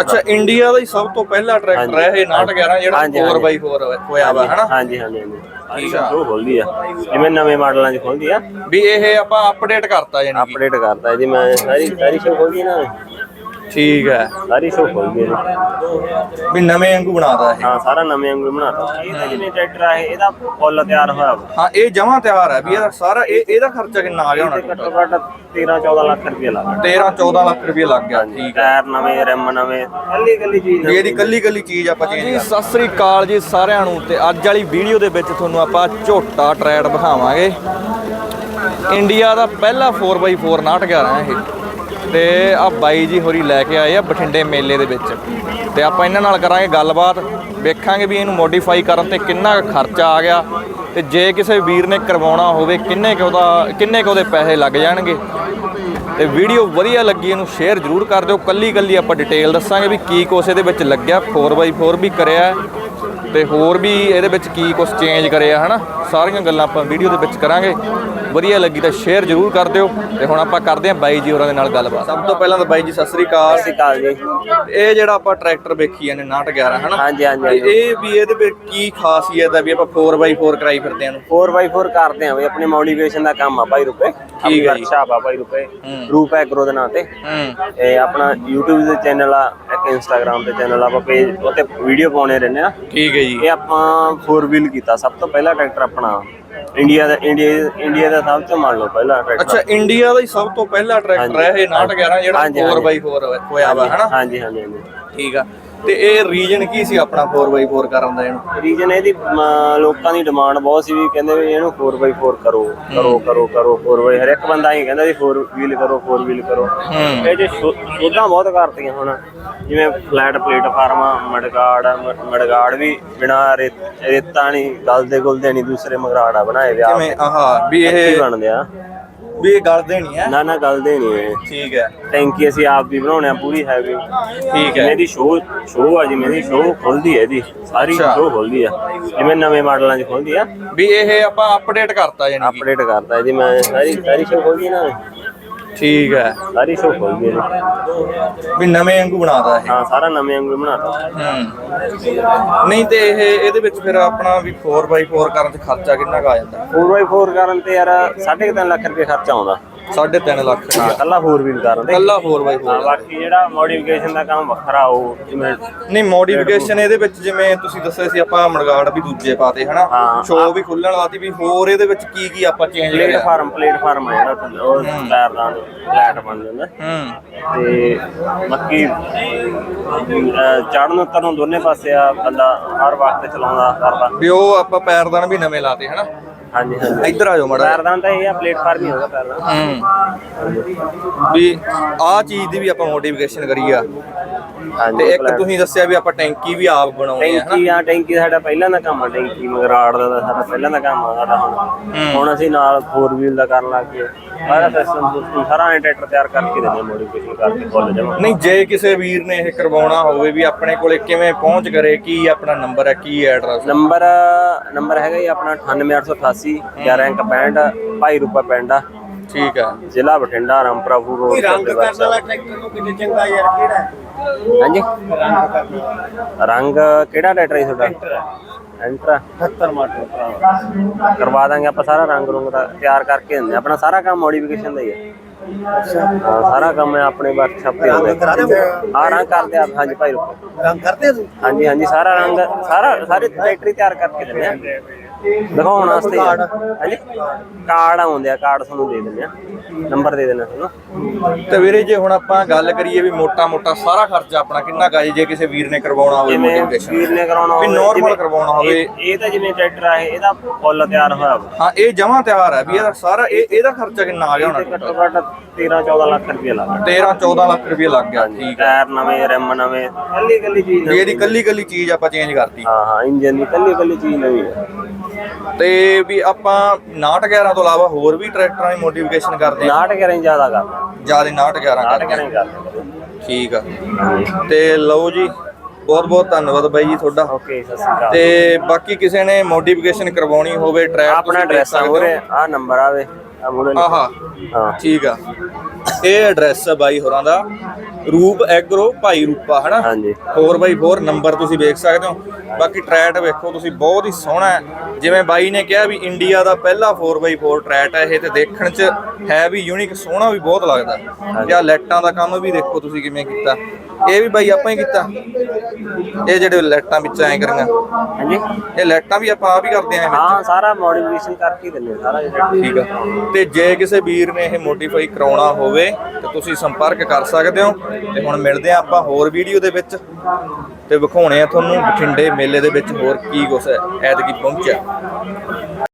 ਅੱਛਾ ਇੰਡੀਆ ਦਾ ਹੀ ਸਭ ਤੋਂ ਪਹਿਲਾ ਟਰੈਕਟਰ ਹੈ ਇਹ 911 ਜਿਹੜਾ ਹਾਂਜੀ, ਹਾਂਜੀ। 4x4 ਹੋਇਆ ਵਾ ਹਨਾ? ਹਾਂਜੀ ਹਾਂਜੀ ਹਾਂਜੀ। ਸਾਰੀ ਸ਼ੋ ਖੋਲਦੀ ਆ। ਜਿਵੇਂ ਨਵੇਂ ਮਾਡਲਾਂ 'ਚ ਖੋਲਦੀ ਆ। ਵੀ ਇਹ ਆਪਾਂ ਅਪਡੇਟ ਕਰਤਾ ਯਾਨੀ ਅਪਡੇਟ ਕਰਦਾ ਜੀ ਮੈਂ ਸਾਰੀ ਸਾਰੀ ਸ਼ੋ ਖੋਲਦੀ ਨਾ। ਠੀਕ ਹੈ। ਸਾਰੀ ਸ਼ੋ ਖੋਲਦੀ ਆ ਜੀ। ਵੀ ਨਵੇਂ ਵਾਂਗੂ ਬਣਾਤਾ ਇਹ। ਹਾਂ ਸਾਰਾ ਨਵੇਂ ਵਾਂਗੂ ਬਣਾਤਾ। ਇਹ ਤਾਂ ਜਿਵੇਂ ਟਰੈਕਟਰ ਆ ਇਹ ਇਹਦਾ ਫੁੱਲ ਤਿਆਰ ਹੋਇਆ ਵਾ ਹਾਂ ਇਹ ਜਮਾ ਤਿਆਰ ਹੈ ਵੀ ਇਹਦਾ ਸਾਰਾ ਇਹ ਇਹਦਾ ਖਰਚਾ ਕਿੰਨਾ ਆ ਗਿਆ ਤੇ ਹੁਣ? ਘੱਟੋ ਘੱਟ 13 14 ਲੱਖ ਰੁਪਏ ਲੱਗਾ 13 14 ਲੱਖ ਰੁਪਏ ਲੱਗ ਗਿਆ ਠੀਕ ਹੈ। ਟਾਇਰ ਨਵੇਂ ਰਿਮ ਨਵੇਂ ਕੱਲੀ ਕੱਲੀ ਚੀਜ਼ ਵੀ ਇਹਦੀ ਕੱਲੀ ਕੱਲੀ ਚੀਜ਼ ਆਪਾਂ ਚੇਂਜ ਕਰ ਸਤਿ ਸ੍ਰੀ ਅਕਾਲ ਜੀ ਸਾਰਿਆਂ ਨੂੰ ਤੇ ਅੱਜ ਵਾਲੀ ਵੀਡੀਓ ਦੇ ਵਿੱਚ ਤੁਹਾਨੂੰ ਆਪਾਂ ਝੋਟਾ ਟਰੈਡ ਦਿਖਾਵਾਂਗੇ। ਇੰਡੀਆ ਦਾ ਪਹਿਲਾ 4x4 911 ਹੈ ਇਹ। ਤੇ ਆ ਬਾਈ ਜੀ ਹੋਰੀ ਲੈ ਕੇ ਆਏ ਆ ਬਠਿੰਡੇ ਮੇਲੇ ਦੇ ਵਿੱਚ। ਤੇ ਆਪਾਂ ਇਹਨਾਂ ਨਾਲ ਕਰਾਂਗੇ ਗੱਲਬਾਤ, ਵੇਖਾਂਗੇ ਵੀ ਇਹਨੂੰ ਮੋਡੀਫਾਈ ਕਰਨ ਤੇ ਕਿੰਨਾ ਕੁ ਖਰਚਾ ਆ ਗਿਆ ਤੇ ਜੇ ਕਿਸੇ ਵੀਰ ਨੇ ਕਰਵਾਉਣਾ ਹੋਵੇ, ਕਿੰਨੇ ਕੁ ਉਹਦਾ, ਕਿੰਨੇ ਕੁ ਉਹਦੇ ਪੈਸੇ ਲੱਗ ਜਾਣਗੇ। ਤੇ ਵੀਡੀਓ ਵਧੀਆ ਲੱਗੀ ਇਹਨੂੰ ਸ਼ੇਅਰ ਜ਼ਰੂਰ ਕਰ ਦਿਓ। ਕੱਲੀ ਕੱਲੀ ਆਪਾਂ ਡਿਟੇਲ ਦੱਸਾਂਗੇ ਵੀ ਕੀ ਕੁਛ ਇਹਦੇ ਵਿੱਚ ਲੱਗਿਆ। 4x4 ਵੀ ਕਰਿਆ। ਤੇ ਹੋਰ ਵੀ ਇਹਦੇ ਵਿੱਚ ਕੀ ਕੁਛ ਚੇਂਜ ਕਰਿਆ ਹਨਾ? ਸਾਰੀਆਂ ਗੱਲਾਂ ਆਪਾਂ ਵੀਡੀਓ ਦੇ ਵਿੱਚ ਕਰਾਂਗੇ। ਵਧੀਆ ਲੱਗੀ ਤਾਂ ਸ਼ੇਅਰ ਜ਼ਰੂਰ ਕਰ ਦਿਓ। ਤੇ ਹੁਣ ਆਪਾਂ ਕਰਦੇ ਹਾਂ ਬਾਈ ਜੀ ਹੋਰਾਂ ਦੇ ਨਾਲ ਗੱਲਬਾਤ। ਸਭ ਤੋਂ ਪਹਿਲਾਂ ਤਾਂ ਬਾਈ ਜੀ ਸਤਿ ਸ੍ਰੀ ਅਕਾਲ। ਸਤਿ ਸ਼੍ਰੀ ਅਕਾਲ ਜੀ। ਇਹ ਜਿਹੜਾ ਆਪਾਂ ਟਰੈਕਟਰ ਵੇਖੀ ਜਾਂਦੇ 911 ਹਨਾ? ਹਾਂਜੀ ਹਾਂਜੀ ਇਹ ਵੀ ਇਹਦੇ ਵਿੱਚ ਕੀ ਖਾਸੀਅਤ ਹੈ ਵੀ ਆਪਾਂ 4x4 ਕਰਾਈ ਫਿਰਦੇ ਆਂ ਨੂੰ 4x4 ਕਰਦੇ ਆ ਬਈ ਆਪਣੀ ਮੋਡੀਫਿਕੇਸ਼ਨ ਦਾ ਕੰਮ ਆ ਭਾਈ ਰੁਪਏ। ਆਪਣੀ ਹੈ ਜੀ। ਵਰਕਸ਼ਾਪ ਆ ਭਾਈ ਰੁਪਏ। ਹੂੰ। ਰੂਪ ਐਗਰੋ ਦੇ ਨਾਂ ਤੇ। ਇਹ ਆਪਣਾ YouTube ਦੇ ਚੈਨਲ ਆ Instagram ਤੇ ਚੈਨਲ ਆਪਾਂ ਪੇਜ ਉੱਤੇ ਵੀਡੀਓ ਪਾਉਣੇ ਰਹਿੰਦੇ ਆ। ਠੀਕ ਹੈ ਜੀ। ਇਹ ਆਪਾਂ 4 ਵੀਲ ਕੀਤਾ ਸਭ ਤੋਂ ਪਹਿਲਾ ਟਰੈਕਟਰ ਆਪਣਾ। ਇੰਡੀਆ ਦਾ ਇੰਡੀਆ ਇੰਡੀਆ ਦਾ ਸਭ ਤੋਂ ਮੰਨ ਲਓ ਪਹਿਲਾ ਟਰੈਕਟਰ। ਅੱਛਾ ਇੰਡੀਆ ਦਾ ਹੀ ਸਭ ਤੋਂ ਪਹਿਲਾ ਟਰੈਕਟਰ ਹੈ ਇਹ 911 ਜਿਹੜਾ ਹਾਂਜੀ, ਹਾਂਜੀ। 4x4 ਹੋਇਆ ਵਾ ਹਨਾ ਹਾਂਜੀ ਹਾਂਜੀ ਹਾਂਜੀ। ਠੀਕ ਆ। ਤੇ ਇਹ ਰੀਜਨ ਕੀ ਸੀ ਆਪਣਾ 4x4 ਕਰਨ ਦਾ ਇਹਨੂੰ? ਰੀਜਨ ਇਹਦੀ ਅਮ, ਲੋਕਾਂ ਦੀ ਡਿਮਾਂਡ ਬਹੁਤ ਸੀ ਵੀ ਕਹਿੰਦੇ ਵੀ ਇਹਨੂੰ 4x4 ਕਰੋ ਕਰੋ ਕਰੋ ਕਰੋ 4x ਹਰ ਇੱਕ ਬੰਦਾ ਹੀ ਕਹਿੰਦਾ ਵੀ 4 ਵੀਲ ਕਰੋ 4 ਵੀਲ ਕਰੋ। ਹੂੰ। ਇਹ ਜੇ ਸੋਧਾਂ ਬਹੁਤ ਕਰਤੀਆਂ ਹੁਣ। ਜਿਵੇਂ ਫਲੈਟ ਪਲੇਟਫਾਰਮ ਮੜਗਾੜ ਮ- ਮੜਗਾੜ ਵੀ ਬਿਨਾ ਰੇਤਾ ਨਹੀਂ ਗਲਦੇ ਗੁਲਦੇ ਨਹੀਂ ਦੂਸਰੇ ਮਗਰਾੜਾ ਬਣਾਏ ਵਿਆਹ ਕਿਵੇਂ ਆਹਾ ਵੀ ਇਹ ਬਣਦੇ ਆ। ਵੀ ਇਹ ਗਲਦੇ ਨਹੀਂ ਹੈ। ਨਾ ਨਾ ਗਲਦੇ ਨਹੀਂ ਇਹ ਠੀਕ ਹੈ। ਟੈਂਕੀ ਅਸੀਂ ਆਪ ਵੀ ਬਣਾਉਣੇ ਆ ਪੂਰੀ ਹੈਵੀ ਠੀਕ ਹੈ। ਇਹਦੀ ਸ਼ੋਅ ਸ਼ੋਅ ਆ ਜਿਵੇਂ ਦੀ ਸ਼ੋਅ ਖੁੱਲਦੀ ਹੈ ਇਹਦੀ। ਸਾਰੀ। ਸ਼ੋਅ ਖੁੱਲਦੀ ਆ। ਜਿਵੇਂ ਨਵੇਂ ਮਾਡਲਾਂ 'ਚ ਖੁੱਲਦੀ ਆ। ਵੀ ਇਹ ਆਪਾਂ ਅਪਡੇਟ ਕਰਤਾ ਯਾਨੀ ਕਿ। ਅਪਡੇਟ ਕਰਦਾ ਜੀ ਮੈਂ ਸਾਰੀ ਸਾਰੀ ਸ਼ੋਅ ਖੋਲਦੀ ਨਾ। ਠੀਕ ਹੈ। ਸਾਰੀ ਖੋਲਦੀ ਹੈ ਵੀ ਨਵੇਂ ਵਾਂਗੂ ਬਣਾਦਾ ਇਹ। ਹਾਂ ਸਾਰਾ ਨਵੇਂ ਵਾਂਗੂ ਬਣਾਤਾ। ਹੂੰ। ਨਹੀਂ ਤੇ ਇਹ ਇਹਦੇ ਵਿੱਚ ਫਿਰ ਆਪਣਾ ਵੀ 4x4 ਕਰਨ ਤੇ ਖਰਚਾ ਕਿੰਨਾ ਕੁ ਆ ਜਾਂਦਾ? 4x4 ਕਰਨ ਤੇ ਯਾਰ 3.5 ਲੱਖ ਰੁਪਏ ਖਰਚਾ ਆਉਂਦਾ। 3.5 ਲੱਖ। ਹਾਂ ਰੁਪਇਆ ਕੱਲਾ 4 ਵੀਲ ਕਰਨ ਤੇ ਕੱਲਾ ਹਾਂ 4x4 ਬਾਕੀ ਜਿਹੜਾ ਮੋਡੀਫਿਕੇਸ਼ਨ ਦਾ ਕੰਮ ਵੱਖਰਾ ਉਹ ਜਿਵੇਂ ਨਹੀਂ ਮੋਡੀਫਿਕੇਸ਼ਨ ਇਹਦੇ ਵਿੱਚ ਜਿਵੇਂ ਤੁਸੀਂ ਦੱਸਿਆ ਸੀ ਆਪਾਂ ਮੜਗਾੜ ਵੀ ਦੂਜੇ ਪਾਤੇ ਹਨਾ? ਹਾਂ। ਸ਼ੋ ਵੀ ਖੁੱਲਣ ਲਾਤੀ ਵੀ ਹੋਰ ਇਹਦੇ ਵਿੱਚ ਕੀ ਕੀ ਆਪਾਂ ਚੇਂਜ ਕਰਿਆ ਪਲੇਟਫਾਰਮ ਪਲੇਟਫਾਰਮ ਹੈ ਜਿਹੜਾ ਥੱਲੇ ਉਹ ਟਾਇਰ ਦਾ ਫਲੈਟ ਬਣ ਜਾਂਦਾ। ਹੂੰ। ਤੇ ਬਾਕੀ ਚੜਨ ਉਤਰਨ ਦੋਨੇ ਪਾਸੇ ਆ ਬੰਦਾ ਹਰ ਵਕਤ ਚਲਾਉਂਦਾ ਕਰਦਾ। ਵੀ ਉਹ ਆਪਾਂ ਪੈਰਦਾਨ ਵੀ ਨਵੇਂ ਲਾਤੇ ਹਨਾ? ਹਾਂਜੀ ਹਾਂਜੀ ਇੱਧਰ ਆ ਜਾਓ ਮੜਾ ਪੈਰਦਾਨ ਤਾਂ ਇਹ ਆ ਪਲੇਟਫਾਰਮ ਹੀ ਹੋਗਾ ਪੈਰਦਾਨ। ਹੂੰ। ਵੀ ਆਹ ਚੀਜ਼ ਦੀ ਵੀ ਆਪਾਂ ਮੋਡੀਫਿਕੇਸ਼ਨ ਕਰੀ ਆ। ਤੇ ਇੱਕ ਤੁਸੀਂ ਦੱਸਿਆ ਵੀ ਆਪਾਂ ਟੈਂਕੀ ਵੀ ਆਪ ਬਣਾਉਣੀ ਆ ਟੈਂਕੀ ਆ ਟੈਂਕੀ ਸਾਡਾ ਪਹਿਲਾਂ ਦਾ ਕੰਮ ਆ ਟੈਂਕੀ ਮਗਰਾੜ ਦਾ ਸਾਡਾ ਪਹਿਲਾਂ ਦਾ ਕੰਮ ਆ ਸਾਡਾ ਹੁਣ। ਹੁਣ ਅਸੀਂ ਨਾਲ 4 ਵੀਲ ਦਾ ਕਰਨ ਲੱਗ ਗਏ। ਸਾਰਾ ਸਿਸਟਮ ਸਿਸਟਮ ਸਾਰਾ ਟਰੈਕਟਰ ਤਿਆਰ ਕਰਕੇ ਦਿੰਦੇ ਮੋਡੀਫਿਕੇਸ਼ਨ ਕਰਕੇ ਫੁੱਲ ਜਮਾ। ਨਹੀਂ ਜੇ ਕਿਸੇ ਵੀਰ ਨੇ ਇਹ ਕਰਵਾਉਣਾ ਹੋਵੇ ਵੀ ਆਪਣੇ ਕੋਲੇ ਕਿਵੇਂ ਪਹੁੰਚ ਕਰੇ ਕੀ ਆਪਣਾ ਨੰਬਰ ਹੈ ਕੀ ਐਡਰੈਸ ਨੰਬਰ ਨੰਬਰ ਹੈਗਾ ਜੀ ਆਪਣਾ 98888 1165 ਭਾਈ ਰੂਪਾ ਪਿੰਡ ਆ। ਠੀਕ ਹੈ। ਜ਼ਿਲ੍ਹਾ ਬਠਿੰਡਾ ਰਾਮਪੁਰਾ ਰੋਡ ਰੰਗ ਟਰੈਕਟਰ ਨੂੰ ਕਿੰਨੇ ਚੰਗਾ ਯਾਰ ਕਿਹੜਾ ਹਾਂਜੀ? ਰੰਗ ਕਿਹੜਾ ਟਰੈਕਟਰ ਹੈ ਤੁਹਾਡਾ? ਐਂਟਰਾ 78 ਮਾਡਲ ਕਰਵਾ ਦਾਂਗੇ ਆਪਾਂ ਸਾਰਾ ਰੰਗ ਰੁੰਗ ਦਾ ਤਿਆਰ ਕਰਕੇ ਦਿੰਦੇ ਹਾਂ। ਆਪਣਾ ਸਾਰਾ ਕੰਮ ਮੋਡੀਫਿਕੇਸ਼ਨ ਦਾ ਹੀ ਹੈ। ਸਾਰਾ ਕੰਮ ਹੈ ਆਪਣੇ ਵਰਕਸ਼ਾਪ ਤੇ ਹੁੰਦਾ। ਹਾਂ? ਰੰਗ ਕਰਦੇ ਆ ਹਾਂਜੀ ਭਾਈ ਰੰਗ ਕਰਦੇ ਤੂੰ ਹਾਂਜੀ ਹਾਂਜੀ ਸਾਰਾ ਰੰਗ ਸਾਰਾ ਸਾਰੇ ਟਰੈਕਟਰ ਹੀ ਤਿਆਰ ਕਰਕੇ ਦਿੰਦੇ ਆ ਦਿਖਾਉਣ ਵਾਸਤੇ। ਹਾਂਜੀ? ਕਾਰਡ ਆਉਂਦੇ ਆ ਕਾਰਡ ਤੁਹਾਨੂੰ ਦੇ ਦਿੰਦੇ ਆ। ਨੰਬਰ ਦੇ ਦੇਣਾ ਤੁਹਾਨੂੰ। ਤੇ ਵੀਰੇ ਜੇ ਹੁਣ ਆਪਾਂ ਗੱਲ ਕਰੀਏ ਵੀ ਮੋਟਾ ਮੋਟਾ ਸਾਰਾ ਖਰਚਾ ਆਪਣਾ ਕਿੰਨਾ ਕੁ ਆ ਜੇ ਕਿਸੇ ਵੀਰ ਨੇ ਕਰਵਾਉਣਾ ਹੋਵੇ ਮੋਡੀਫਿਕੇਸ਼ਨ ਵੀਰ ਨੇ ਕਰਾਉਣਾ ਹੋਵੇ ਜਿਵੇਂ- ਕਰਵਾਉਣਾ ਹੋਵੇ। ਇਹ- ਤਾਂ ਜਿਵੇਂ ਟਰੈਕਟਰ ਆ ਇਹ ਇਹਦਾ ਫੁੱਲ ਤਿਆਰ ਹੋਇਆ ਹਾਂ ਇਹ ਜਮਾ ਤਿਆਰ ਹੈ ਵੀ ਇਹਦਾ ਸਾਰਾ ਇਹ ਇਹਦਾ ਖਰਚਾ ਕਿੰਨਾ ਆ ਗਿਆ ਹੁਣ? ਘੱਟੋ ਘੱਟ 13 14 ਲੱਖ ਰੁਪਏ ਲੱਗਾ 13 14 ਲੱਖ ਰੁਪਏ ਲੱਗ ਗਿਆ ਠੀਕ ਹੈ ਟਾਇਰ ਨਵੇਂ ਰਿਮ ਨਵੇਂ ਕੱਲੀ ਕੱਲੀ ਚੀਜ਼ ਇਹਦੀ ਕੱਲੀ ਕੱਲੀ ਚੀਜ਼ ਆਪਾਂ ਚੇਂਜ ਕਰਤੀ। ਹਾਂ ਹਾਂ ਇੰਜਨ ਦੀ ਕੱਲੀ ਕੱਲੀ ਚੀਜ਼ ਨਵੀਂ ਹੈ ਤੇ ਵੀ ਆਪਾਂ 911 ਤੋਂ ਇਲਾਵਾ ਹੋਰ ਵੀ ਟਰੈਕਟਰਾਂ ਦੀ ਮੋਡੀਫਿਕੇਸ਼ਨ ਕਰਦੇ ਆ ਨਾਟ ਕਰਾਂ ਜ਼ਿਆਦਾ ਕਰਦਾ ਜ਼ਿਆਦਾ 911 ਨਾਟ ਕਰਦੇ ਕਰਾਂ ਕਰਦਾ ਠੀਕ ਆ। ਤੇ ਲਓ ਜੀ ਬਹੁਤ ਬਹੁਤ ਧੰਨਵਾਦ ਬਾਈ ਜੀ ਤੁਹਾਡਾ। ਓਕੇ ਸਤਿ ਸ਼੍ਰੀ ਅਕਾਲ। ਤੇ ਬਾਕੀ ਕਿਸੇ ਨੇ ਮੋਡੀਫਿਕੇਸ਼ਨ ਕਰਵਾਉਣੀ ਹੋਵੇ ਟਰੈਕ ਆਪਣਾ ਐਡਰੈਸ ਆ ਆ ਨੰਬਰ ਆਵੇ ਆਹਾ ਹਾਂ। ਠੀਕ ਆ। ਇਹ ਐਡਰੈਸ ਹੈ ਬਾਈ ਹੋਰਾਂ ਦਾ। ਰੂਪ ਐਗਰੋ ਭਾਈ ਰੂਪਾ ਹਨਾ? ਹਾਂਜੀ। 4x4 ਨੰਬਰ ਤੁਸੀਂ ਵੇਖ ਸਕਦੇ ਹੋ। ਬਾਕੀ ਟਰੈਟ ਵੇਖੋ ਤੁਸੀਂ ਬਹੁਤ ਹੀ ਸੋਹਣਾ ਹੈ। ਜਿਵੇਂ ਬਾਈ ਨੇ ਕਿਹਾ ਵੀ ਇੰਡੀਆ ਦਾ ਪਹਿਲਾ 4x4 ਟਰੈਟ ਹੈ ਇਹ ਤੇ ਦੇਖਣ 'ਚ ਹੈ ਵੀ ਯੂਨੀਕ ਸੋਹਣਾ ਵੀ ਬਹੁਤ ਲੱਗਦਾ। ਆਹ ਲਾਈਟਾਂ ਦਾ ਕੰਮ ਵੀ ਦੇਖੋ ਤੁਸੀਂ ਕਿਵੇਂ ਕੀਤਾ। ਇਹ ਵੀ ਬਾਈ ਆਪਾਂ ਹੀ ਕੀਤਾ। ਇਹ ਜਿਹੜੇ ਲਾਈਟਾਂ ਵਿੱਚ ਐਂ ਕਰੀਆਂ। ਹਾਂਜੀ। ਇਹ ਲਾਈਟਾਂ ਵੀ ਆਪਾਂ ਆਪ ਹੀ ਕਰਦੇ ਆਂ ਹਾਂ ਸਾਰਾ ਮੋਡੀਫਿਕੇਸ਼ਨ ਕਰਕੇ ਦਿੰਦੇ ਸਾਰਾ ਠੀਕ ਆ। ਤੇ ਜੇ ਕਿਸੇ ਵੀਰ ਨੇ ਇਹ ਮੋਡੀਫਾਈ ਕਰਾਉਣਾ ਹੋਵੇ ਤੇ ਤੁਸੀਂ ਸੰਪਰਕ ਕਰ ਸਕਦੇ ਹੋ। ਤੇ ਹੁਣ ਮਿਲਦੇ ਆ ਆਪਾਂ ਹੋਰ ਵੀਡੀਓ ਦੇ ਵਿੱਚ। ਤੇ ਵਿਖਾਉਣੇ ਆ ਤੁਹਾਨੂੰ ਬਠਿੰਡੇ ਮੇਲੇ ਦੇ ਵਿੱਚ ਹੋਰ ਕੀ ਕੁਛ ਐਤਕੀ ਪਹੁੰਚਿਆ।